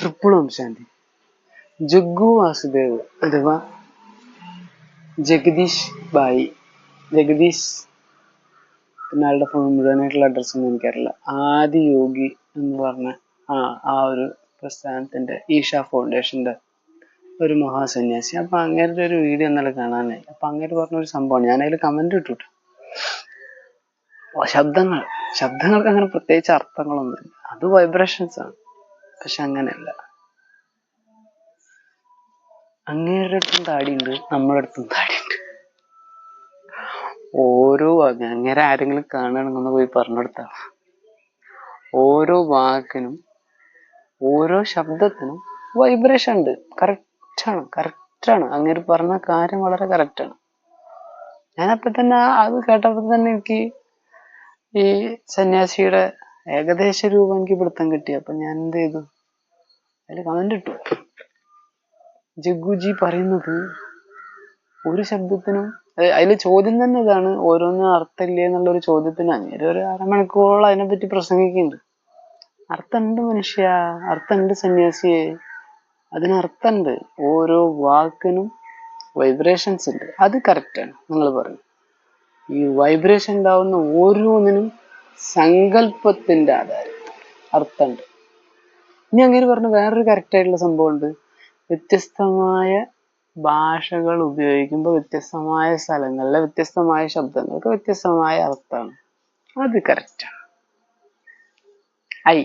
Triple ശാന്തി. ജഗ്ഗു വാസുദേവ് അഥവാ ജഗദീഷ് ബായി. ജഗദീഷ് പിന്നെ ആളുടെ ഫുൾ മുഴുവനായിട്ടുള്ള അഡ്രസ്സൊന്നും എനിക്കറിയില്ല. ആദി യോഗി എന്ന് പറഞ്ഞ ആ ആ ഒരു പ്രസ്ഥാനത്തിന്റെ ഈഷ ഫൗണ്ടേഷന്റെ ഒരു മഹാസന്യാസി. അപ്പൊ അങ്ങേരുടെ ഒരു വീഡിയോ ഇന്നലെ കാണാനായി. അപ്പൊ അങ്ങേര് പറഞ്ഞ ഒരു സംഭവമാണ്. ഞാൻ അതിൽ കമന്റ് ഇട്ടു ട്ടോ. ശബ്ദങ്ങൾ. ശബ്ദങ്ങൾക്ക് അങ്ങനെ പ്രത്യേകിച്ച് അർത്ഥങ്ങളൊന്നുമില്ല. അത് വൈബ്രേഷൻസ് ആണ്. പക്ഷെ അങ്ങനെയല്ല. അങ്ങേരുടെ അടുത്തും താടിയുണ്ട് നമ്മുടെ അടുത്തും താടിയുണ്ട്. ഓരോ അങ്ങനെ ആരെങ്കിലും കാണണമെന്ന് പോയി പറഞ്ഞെടുത്താ ഓരോ വാക്കിനും ഓരോ ശബ്ദത്തിനും വൈബ്രേഷൻ ഉണ്ട്. കറക്റ്റ് ആണ് കറക്റ്റ് ആണ്. അങ്ങനെ പറഞ്ഞ കാര്യം വളരെ കറക്റ്റ് ആണ്. ഞാനപ്പോ തന്നെ അത് കേട്ടപ്പോ തന്നെ എനിക്ക് ഈ സന്യാസിയുടെ ഏകദേശ രൂപം എനിക്ക് പിടുത്തം കിട്ടി. അപ്പൊ ഞാൻ എന്ത് ചെയ്തു? അതിൽ കമന്റ് ഇട്ടു. ജഗ്ഗുജി പറയുന്നത് ഒരു ശബ്ദത്തിനും അതിൽ ചോദ്യം തന്നെ ഇതാണ്. ഓരോന്നും അർത്ഥമില്ലേ എന്നുള്ള ഒരു ചോദ്യത്തിന് അങ്ങനെ ഒരു അരമണിക്കൂറോളം അതിനെപ്പറ്റി പ്രസംഗിക്കുന്നുണ്ട്. അർത്ഥമുണ്ട് മനുഷ്യ. അർത്ഥമുണ്ട് സന്യാസിയെ. അതിന് അർത്ഥമുണ്ട്. ഓരോ വാക്കിനും വൈബ്രേഷൻസ് ഉണ്ട്. അത് കറക്റ്റാണ് നിങ്ങൾ പറഞ്ഞു ഈ വൈബ്രേഷൻ ഉണ്ടാവുന്ന ഓരോന്നിനും സങ്കല്പത്തിന്റെ ആധാരം അർത്ഥമുണ്ട്. ഇനി അങ്ങനെ പറഞ്ഞ വേറൊരു കറക്റ്റ് ആയിട്ടുള്ള സംഭവം ഉണ്ട് വ്യത്യസ്തമായ ഭാഷകൾ ഉപയോഗിക്കുമ്പോൾ വ്യത്യസ്തമായ സ്ഥലങ്ങളിലെ വ്യത്യസ്തമായ ശബ്ദങ്ങൾക്ക് വ്യത്യസ്തമായ അർത്ഥമാണ്. അത് കറക്റ്റാണ് ഐ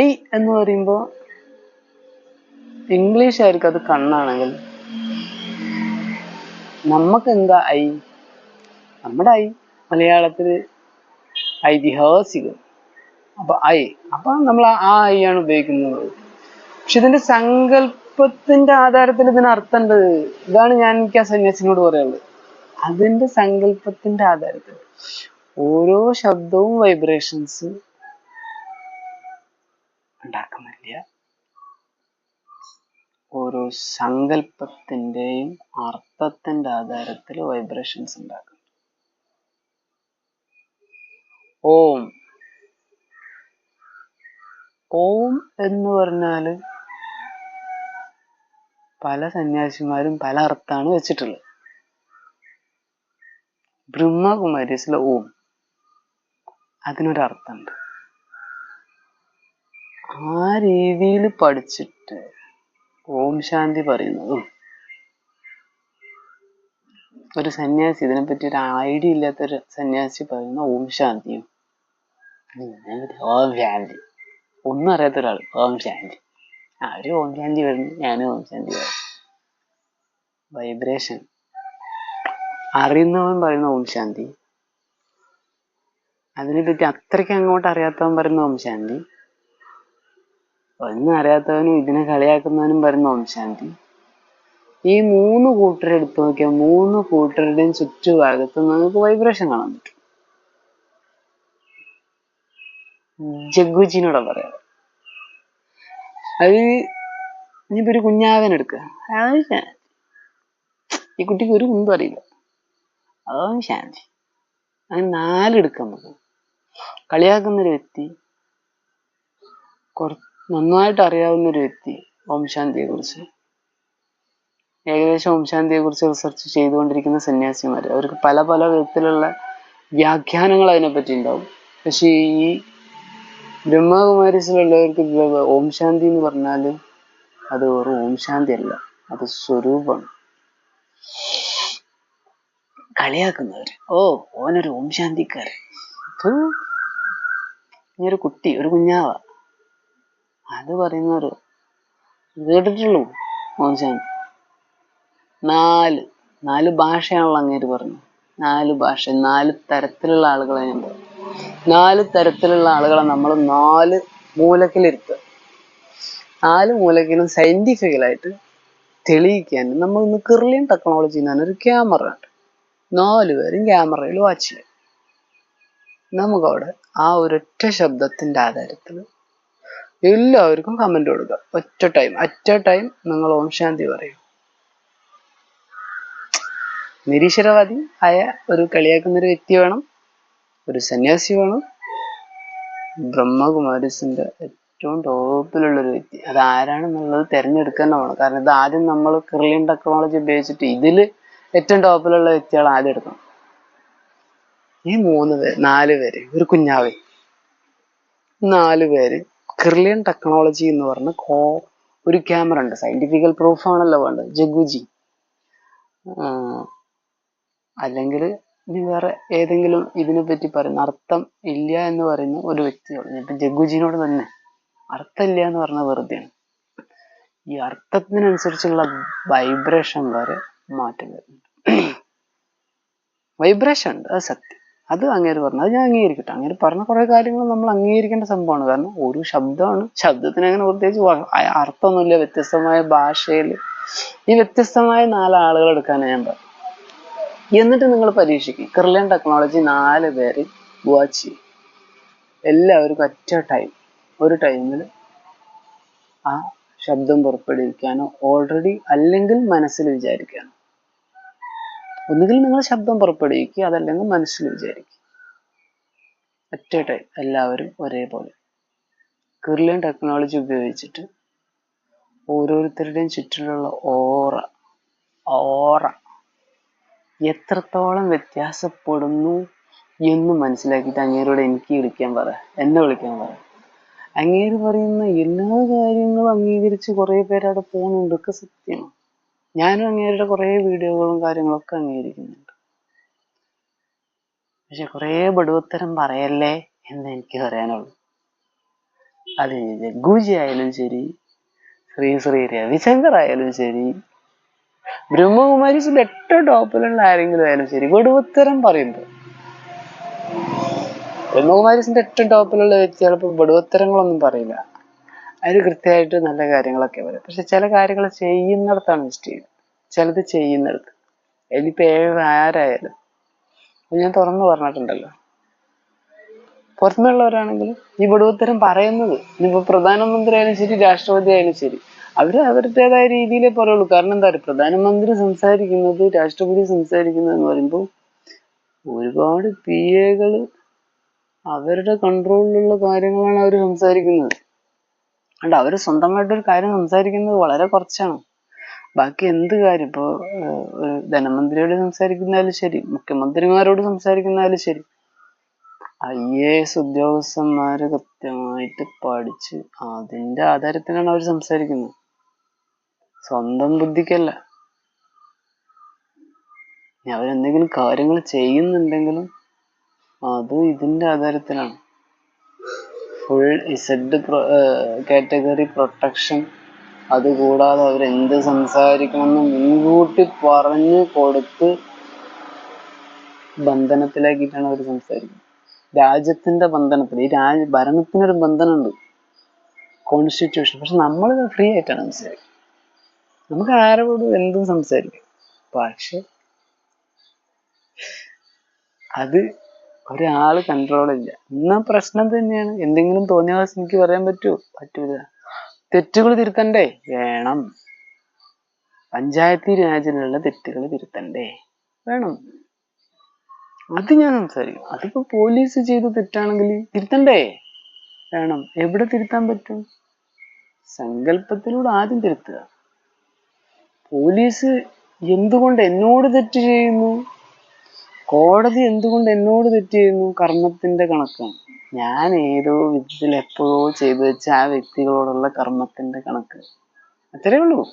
ഐ എന്ന് പറയുമ്പോൾ ആയിരിക്കും അത് കണ്ണാണെങ്കിൽ നമുക്ക് എന്താ ഐ നമ്മുടെ ഐ മലയാളത്തിൽ ഐതിഹാസികം. അപ്പൊ ഐ അപ്പൊ നമ്മൾ ആ ഐ ആണ് ഉപയോഗിക്കുന്നത്. പക്ഷെ ഇതിന്റെ സങ്കല്പത്തിന്റെ ആധാരത്തിൽ ഇതിന് അർത്ഥമുണ്ട് ഇതാണ് ഞാൻ എനിക്ക് ആ സന്യാസിനോട് പറയാനുള്ളത്. അതിന്റെ സങ്കല്പത്തിന്റെ ആധാരത്തിൽ ഓരോ ശബ്ദവും വൈബ്രേഷൻസ് ഉണ്ടാക്കുന്നില്ല. ഓരോ സങ്കല്പത്തിന്റെയും അർത്ഥത്തിന്റെ ആധാരത്തിൽ വൈബ്രേഷൻസ് ഉണ്ടാക്കും ഓം. ഓം എന്ന് പറഞ്ഞാൽ പല സന്യാസിമാരും പല അർത്ഥമാണ് വെച്ചിട്ടുള്ളത്. ബ്രഹ്മകുമാരീസിലെ ഓം അതിനൊരർത്ഥമുണ്ട്. ആ രീതിയിൽ പഠിച്ചിട്ട് ഓം ശാന്തി പറയുന്നതും ഒരു സന്യാസി ഇതിനെപ്പറ്റി ഒരു ഐഡിയ ഇല്ലാത്തൊരു സന്യാസി പറയുന്ന ഓം ശാന്തിയും ഓം ശാന്തി ഒന്നും അറിയാത്ത ഒരാൾ ഓം ശാന്തി അവർ ഓം ശാന്തി വരുന്നു. ഞാനും ഓം ശാന്തി വരുന്നു വൈബ്രേഷൻ അറിയുന്നവൻ പറയുന്ന ഓം ശാന്തി അതിനെപ്പറ്റി അത്രയ്ക്ക് അങ്ങോട്ട് അറിയാത്തവൻ പറയുന്ന ഓം ശാന്തി ഒന്നും അറിയാത്തവനും ഇതിനെ കളിയാക്കുന്നവനും പറയുന്ന ഓം ശാന്തി ഈ മൂന്ന് കൂട്ടരെ എടുത്തു നോക്കിയാൽ മൂന്ന് കൂട്ടരുടെയും ചുറ്റുഭാഗത്ത് നമുക്ക് വൈബ്രേഷൻ കാണാൻ പറ്റും. ജഗ്ഗുജിനോടാ പറയാറ് അത് ഇനിയിപ്പോ ഒരു കുഞ്ഞാവൻ എടുക്കുക അതാണ് ശാന്തി. ഈ കുട്ടിക്ക് ഒരു കുന്തും അറിയില്ല. അതാണ് ശാന്തി. അങ്ങനെ നാലെടുക്കാം നമുക്ക്. കളിയാക്കുന്ന ഒരു വ്യക്തി കുറ നന്നായിട്ട് അറിയാവുന്ന ഒരു വ്യക്തി ഓംശാന്തിയെ കുറിച്ച്. ഏകദേശം ഓംശാന്തിയെ കുറിച്ച് റിസർച്ച് ചെയ്തുകൊണ്ടിരിക്കുന്ന സന്യാസിമാർ അവർക്ക് പല പല വിധത്തിലുള്ള വ്യാഖ്യാനങ്ങൾ അതിനെപ്പറ്റി ഉണ്ടാവും. പക്ഷെ ഈ ബ്രഹ്മകുമാരീസിലുള്ളവർക്ക് ഓം ശാന്തി എന്ന് പറഞ്ഞാൽ അത് വെറും ഓം ശാന്തി അല്ല അത് സ്വരൂപമാണ്. കളിയാക്കുന്നവര്. ഓ ഓനൊരു ഓം ശാന്തിക്കാരൻ. നീ ഒരു കുട്ടി ഒരു കുഞ്ഞാവ. അത് പറയുന്നവര് കേട്ടിട്ടുള്ളൂ ഓം ശാന്തി. നാല് നാല് ഭാഷയാണല്ലോ അങ്ങേര് പറഞ്ഞു നാല് ഭാഷ നാല് തരത്തിലുള്ള ആളുകളെ ഞാൻ പറഞ്ഞു. നാല് തരത്തിലുള്ള ആളുകളെ നമ്മൾ നാല് മൂലക്കിലിരുത്തുക നാല് മൂലക്കിലും സയന്റിഫിക്കലായിട്ട് തെളിയിക്കാൻ നമ്മൾ ഇന്ന് കിർലിയൻ ടെക്നോളജി ഒരു ക്യാമറ ഉണ്ട്. നാല് പേരും ക്യാമറയിൽ വാച്ച് ചെയ്യും. നമുക്കവിടെ ആ ഒരൊറ്റ ശബ്ദത്തിന്റെ ആധാരത്തിൽ എല്ലാവർക്കും കമന്റ് കൊടുക്കുക. ഒറ്റ ടൈം അറ്റ ടൈം നിങ്ങൾ ഓം ശാന്തി പറയും. നിരീശ്വരവാദി ആയ ഒരു കളിയാക്കുന്ന ഒരു വ്യക്തി വേണം. ഒരു സന്യാസിയാണ്. ബ്രഹ്മകുമാരസിന്റെ ഏറ്റവും ടോപ്പിലുള്ള ഒരു വ്യക്തി. അത് ആരാണെന്നുള്ളത് തിരഞ്ഞെടുക്കാൻ വേണം കാരണം ഇത് ആദ്യം നമ്മൾ കിർലിൻ ടെക്നോളജി ഉപയോഗിച്ചിട്ട് ഇതിൽ ഏറ്റവും ടോപ്പിലുള്ള വ്യക്തികൾ ആദ്യം എടുക്കണം. ഈ മൂന്ന് പേര് നാല് പേര് ഒരു കുഞ്ഞാവേ. നാല് പേര് കിർലിയൻ ടെക്നോളജി എന്ന് പറഞ്ഞ കോ ഒരു ക്യാമറ ഉണ്ട്. സയന്റിഫിക്കൽ പ്രൂഫ് ആണല്ലോ വേണ്ടത്. ജഗുജി. അല്ലെങ്കിൽ ഇനി വേറെ ഏതെങ്കിലും ഇതിനെ പറ്റി പറയുന്ന അർത്ഥം ഇല്ല എന്ന് പറയുന്ന ഒരു വ്യക്തിയോട് ഇപ്പൊ ജഗുജിനോട് തന്നെ അർത്ഥമില്ല എന്ന് പറഞ്ഞ വെറുതെയാണ്. ഈ അർത്ഥത്തിനനുസരിച്ചുള്ള വൈബ്രേഷൻ വരെ മാറ്റം വരുന്നുണ്ട്. വൈബ്രേഷൻ ഉണ്ട് അത് സത്യം. അത് അങ്ങേര് പറഞ്ഞു അത് ഞാൻ അംഗീകരിക്കട്ടെ. അങ്ങനെ പറഞ്ഞ കുറെ കാര്യങ്ങൾ നമ്മൾ അംഗീകരിക്കേണ്ട സംഭവമാണ്. കാരണം ഒരു ശബ്ദമാണ് ശബ്ദത്തിന് അങ്ങനെ പ്രത്യേകിച്ച് അർത്ഥമൊന്നുമില്ല. വ്യത്യസ്തമായ ഭാഷയിൽ ഈ വ്യത്യസ്തമായ നാല് ആളുകൾ എടുക്കാനാണ് ഞാൻ പറഞ്ഞു എന്നിട്ട് നിങ്ങൾ പരീക്ഷിക്കും. കിർലൻ ടെക്നോളജി നാല് പേര് വാച്ച് ചെയ്യും. എല്ലാവർക്കും ഒറ്റ ടൈം ഒരു ടൈമിൽ ആ ശബ്ദം പുറപ്പെടുവിക്കാനോ ഓൾറെഡി അല്ലെങ്കിൽ മനസ്സിൽ വിചാരിക്കാനോ. ഒന്നുകിൽ നിങ്ങൾ ശബ്ദം പുറപ്പെടുവിക്കുക അതല്ലെങ്കിൽ മനസ്സിൽ വിചാരിക്കുക. ഒറ്റ ടൈം എല്ലാവരും ഒരേപോലെ. കിർലിയൻ ടെക്നോളജി ഉപയോഗിച്ചിട്ട് ഓരോരുത്തരുടെയും ചുറ്റിലുള്ള ഓറ ഓറ എത്രത്തോളം വ്യത്യാസപ്പെടുന്നു എന്ന് മനസ്സിലാക്കിയിട്ട് അങ്ങേരോട് എനിക്ക് വിളിക്കാൻ പറ. എന്നെ വിളിക്കാൻ പറ. അങ്ങേര് പറയുന്ന എല്ലാ കാര്യങ്ങളും അംഗീകരിച്ച് കുറെ പേര് അവിടെ പോകുന്നുണ്ട്. ഒക്കെ സത്യമാണ്. ഞാനും അങ്ങേരുടെ കുറെ വീഡിയോകളും കാര്യങ്ങളൊക്കെ അംഗീകരിക്കുന്നുണ്ട്. പക്ഷെ കുറെ ബടുവത്തരം പറയല്ലേ എന്ന് എനിക്ക് പറയാനുള്ളൂ. അത് ജഗ്ഗൂജി ആയാലും ശരി ശ്രീ ശ്രീ രവിശങ്കർ ആയാലും ശരി ബ്രഹ്മകുമാരീസിൽ ഏറ്റവും ടോപ്പിലുള്ള ആരെങ്കിലും ആയാലും ശരി. വെടുവുത്തരം പറയുന്നത്. ബ്രഹ്മകുമാരീസിന്റെ ഏറ്റവും ടോപ്പിലുള്ള വ്യക്തി ചിലപ്പോൾ വെടുവുത്തരങ്ങളൊന്നും പറയില്ല. അവർ കൃത്യമായിട്ട് നല്ല കാര്യങ്ങളൊക്കെ പറയും. പക്ഷെ ചില കാര്യങ്ങൾ ചെയ്യുന്നിടത്താണ് മിസ്റ്റേക്ക്. ചിലത് ചെയ്യുന്നിടത്ത്. അതിലിപ്പോ ഏഴ് ആരായാലും. ഞാൻ തുറന്നു പറഞ്ഞിട്ടുണ്ടല്ലോ. പുറത്തുനിന്നുള്ളവരാണെങ്കിൽ ഈ വെടുവുത്തരം പറയുന്നത്. ഇനിയിപ്പോ പ്രധാനമന്ത്രി ആയാലും ശരി രാഷ്ട്രപതി ആയാലും ശരി. അവർ അവരുടേതായ രീതിയിലേ പറയുള്ളൂ. കാരണം എന്താ പറയുക പ്രധാനമന്ത്രി സംസാരിക്കുന്നത് രാഷ്ട്രപതി സംസാരിക്കുന്നത് എന്ന് പറയുമ്പോൾ ഒരുപാട് പി എകൾ അവരുടെ കൺട്രോളിലുള്ള കാര്യങ്ങളാണ് അവർ സംസാരിക്കുന്നത്. അല്ല അവർ സ്വന്തമായിട്ട് ഒരു കാര്യം സംസാരിക്കുന്നത് വളരെ കുറച്ചാണ്. ബാക്കി എന്ത് കാര്യം? ഇപ്പോ ഒരു ധനമന്ത്രിയോട് സംസാരിക്കുന്നാലും ശരി മുഖ്യമന്ത്രിമാരോട് സംസാരിക്കുന്നാലും ശരി. ഐ എ എസ് ഉദ്യോഗസ്ഥന്മാര് കൃത്യമായിട്ട് പഠിച്ച് അതിന്റെ ആധാരത്തിലാണ് അവർ സംസാരിക്കുന്നത്. സ്വന്തം ബുദ്ധിക്കല്ല. ഇനി അവരെന്തെങ്കിലും കാര്യങ്ങൾ ചെയ്യുന്നുണ്ടെങ്കിലും അത് ഇതിന്റെ ആധാരത്തിലാണ്. ഫുൾ ഇസഡ് കാറ്റഗറി പ്രൊട്ടക്ഷൻ അതുകൂടാതെ അവരെന്ത് സംസാരിക്കണമെന്ന് മുൻകൂട്ടി പറഞ്ഞു കൊടുത്ത് ബന്ധനത്തിലാക്കിയിട്ടാണ് അവർ സംസാരിക്കുന്നത്. രാജ്യത്തിന്റെ ബന്ധനത്തിൽ ഈ രാജ്യ ഭരണത്തിനൊരു ബന്ധനമുണ്ട്. കോൺസ്റ്റിറ്റ്യൂഷൻ പക്ഷെ നമ്മൾ ഫ്രീ ആയിട്ടാണ് സംസാരിക്കുന്നത്. നമുക്ക് ആരോടും എന്തും സംസാരിക്കാം. പക്ഷെ അത് ഒരാൾ കൺട്രോൾ ഇല്ല. എന്നാ പ്രശ്നം തന്നെയാണ്. എന്തെങ്കിലും തോന്നിയ ദിവസം എനിക്ക് പറയാൻ പറ്റുമോ പറ്റൂല. തെറ്റുകൾ തിരുത്തണ്ടേ? വേണം. പഞ്ചായത്തി രാജിലുള്ള തെറ്റുകൾ തിരുത്തണ്ടേ? വേണം. അത് ഞാൻ സംസാരിക്കും. അതിപ്പോ പോലീസ് ചെയ്ത തെറ്റാണെങ്കിൽ തിരുത്തണ്ടേ? വേണം. എവിടെ തിരുത്താൻ പറ്റും? സങ്കല്പത്തിലൂടെ ആദ്യം തിരുത്തുക. പോലീസ് എന്തുകൊണ്ട് എന്നോട് തെറ്റ് ചെയ്യുന്നു? കോടതി എന്തുകൊണ്ട് എന്നോട് തെറ്റ് ചെയ്യുന്നു? കർമ്മത്തിന്റെ കണക്കാണ്. ഞാൻ ഏതോ വിധത്തിൽ എപ്പോഴോ ചെയ്തു വെച്ച ആ വ്യക്തികളോടുള്ള കർമ്മത്തിന്റെ കണക്ക്. അത്രേ ഉള്ളൂ.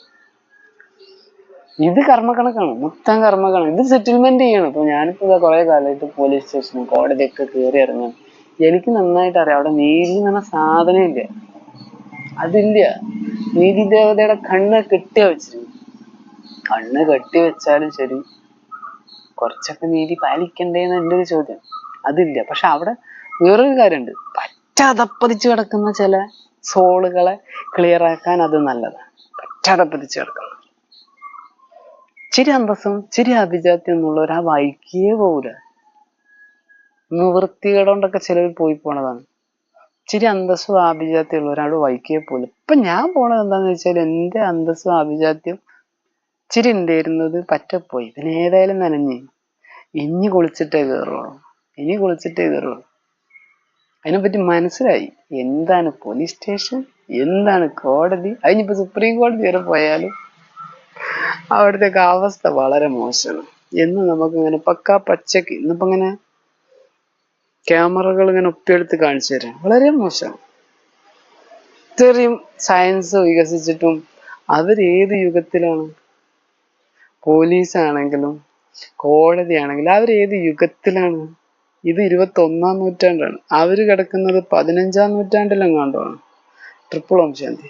ഇത് കർമ്മക്കണക്കാണ്. മൊത്തം കർമ്മക്കണക്ക് ഇത് സെറ്റിൽമെന്റ് ചെയ്യണം. ഇപ്പൊ ഞാനിപ്പോ കുറെ കാലമായിട്ട് പോലീസ് സ്റ്റേഷനും കോടതിയൊക്കെ കയറി ഇറങ്ങാൻ എനിക്ക് നന്നായിട്ട് അറിയാം. അവിടെ നീതി എന്ന് പറഞ്ഞ സാധനം ഇല്ല. അതില്ല. നീതി ദേവതയുടെ കണ്ണ് കെട്ടിയ വെച്ചിരുന്നു കണ്ണ് കെട്ടി വെച്ചാലും ശരി. കുറച്ചൊക്കെ നീതി പാലിക്കണ്ടേന്ന് എന്റെ ഒരു ചോദ്യം. അതില്ല. പക്ഷെ അവിടെ വേറൊരു കാര്യമുണ്ട് പറ്റാതപ്പതിച്ച് കിടക്കുന്ന ചില സോളുകളെ ക്ലിയർ ആക്കാൻ അത് നല്ലതാണ് പറ്റാതപ്പതിച്ച് കിടക്കുന്നത് ചിരി അന്തസ്സും ചിരി അഭിജാത്യം എന്നുള്ളവർ ആ വൈകിയേ പോകൂല നിവൃത്തികളോണ്ടൊക്കെ ചിലർ പോയി പോണതാണ്. ചിരി അന്തസ്സും ആഭിജാത്യം ഉള്ള ഒരാൾ വഴിക്കേ പോലും ഇപ്പൊ ഞാൻ പോണത് എന്താന്ന് വെച്ചാൽ എന്റെ അന്തസ്സും ആഭിജാത്യം ഇച്ചിരി ഉണ്ടായിരുന്നത് പറ്റപ്പോയി. പിന്നെ ഏതായാലും നനഞ്ഞ്. ഇനി കുളിച്ചിട്ടേ കയറുള്ളൂ. ഇനി കുളിച്ചിട്ടേ കയറുള്ളൂ. അതിനെപ്പറ്റി മനസ്സിലായി. എന്താണ് പോലീസ് സ്റ്റേഷൻ എന്താണ് കോടതി? അതിനിപ്പോ സുപ്രീം കോടതി വരെ പോയാലും അവിടുത്തെ അവസ്ഥ വളരെ മോശമാണ്. എന്ന് നമുക്ക് ഇങ്ങനെ പക്കാ പച്ചക്ക് ഇന്നിപ്പോ ഇങ്ങനെ ക്യാമറകൾ ഇങ്ങനെ ഒപ്പിയെടുത്ത് കാണിച്ചു തരാം. വളരെ മോശമാണ്. ഇത്രയും സയൻസ് വികസിച്ചിട്ടും അവരേത് യുഗത്തിലാണ് പോലീസ് ആണെങ്കിലും കോടതി ആണെങ്കിലും ഏത് യുഗത്തിലാണ്? ഇത് ഇരുപത്തി ഒന്നാം നൂറ്റാണ്ടാണ്. അവർ കിടക്കുന്നത് പതിനഞ്ചാം നൂറ്റാണ്ടിലെങ്ങാണ്ടാണ് ട്രിപ്പിൾ ഓം ശാന്തി.